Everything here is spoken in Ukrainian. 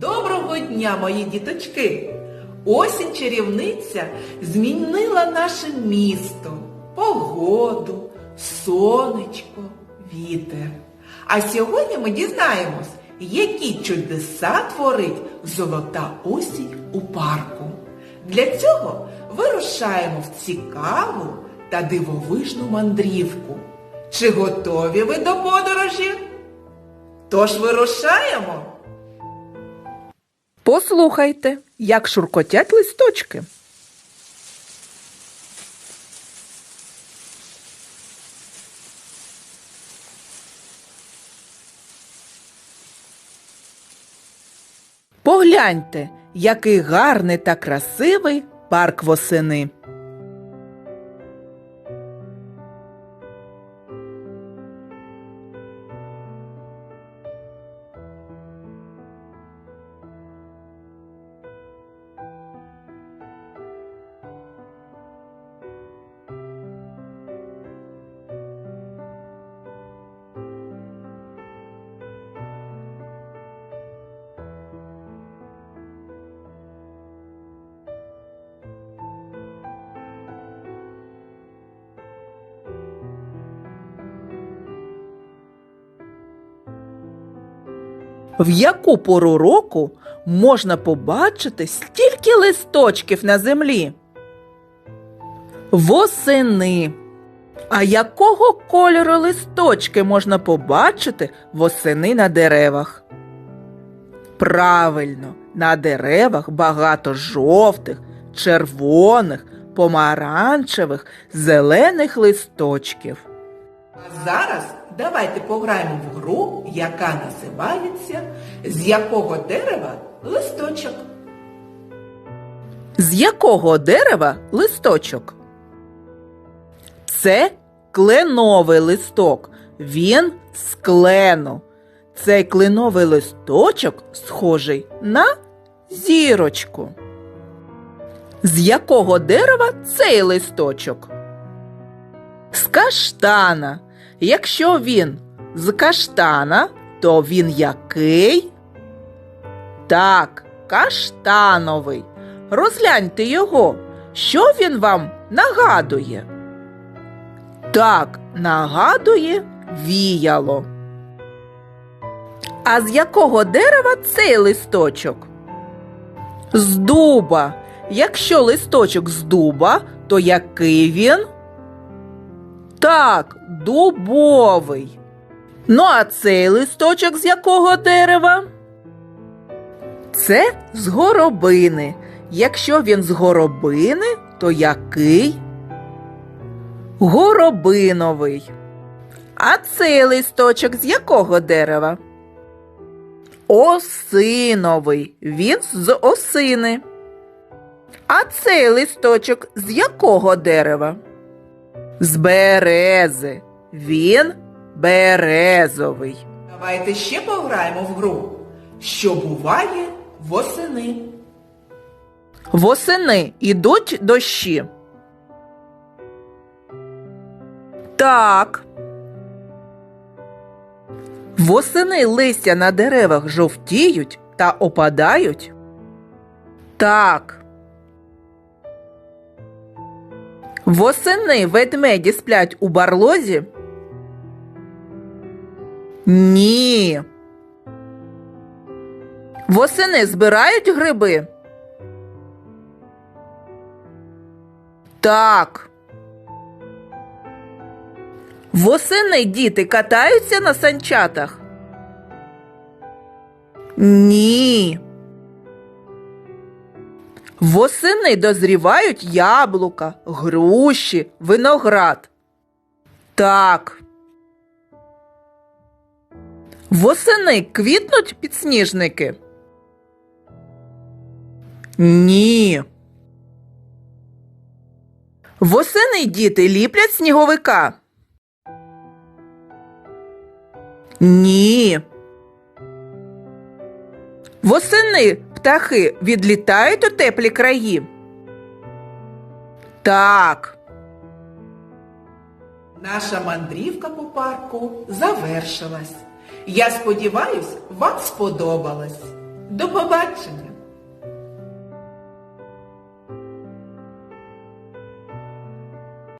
Доброго дня, мої діточки! Осінь чарівниця змінила наше місто, погоду, сонечко, вітер. А сьогодні ми дізнаємось, які чудеса творить золота осінь у парку. Для цього вирушаємо в цікаву та дивовижну мандрівку. Чи готові ви до подорожі? Тож вирушаємо! Послухайте, як шуркотять листочки. Погляньте, який гарний та красивий парк восени. В яку пору року можна побачити стільки листочків на землі? Восени. А якого кольору листочки можна побачити восени на деревах? Правильно, на деревах багато жовтих, червоних, помаранчевих, зелених листочків. А зараз давайте пограємо в гру, яка називається З якого дерева листочок. З якого дерева листочок? Це кленовий листок. Він з клену. Цей кленовий листочок схожий на зірочку. З якого дерева цей листочок? З каштана. Якщо він з каштана, то він який? Так, каштановий. Розгляньте його. Що він вам нагадує? Так, нагадує віяло. А з якого дерева цей листочок? З дуба. Якщо листочок з дуба, то який він? Так, дубовий. Ну, а цей листочок з якого дерева? Це з горобини. Якщо він з горобини, то який? Горобиновий. А цей листочок з якого дерева? Осиновий. Він з осини. А цей листочок з якого дерева? З берези. Він березовий. Давайте ще пограємо в гру, що буває восени. Восени ідуть дощі. Так. Восени листя на деревах жовтіють та опадають. Так. Восени ведмеді сплять у барлозі. Ні. Восени збирають гриби. Так. Восени діти катаються на санчатах? Ні. Восени дозрівають яблука, груші, виноград. Так. Восени квітнуть підсніжники? Ні. Восени діти ліплять сніговика? Ні. Восени птахи відлітають у теплі краї? Так. Наша мандрівка по парку завершилась. Я сподіваюсь, вам сподобалось. До побачення!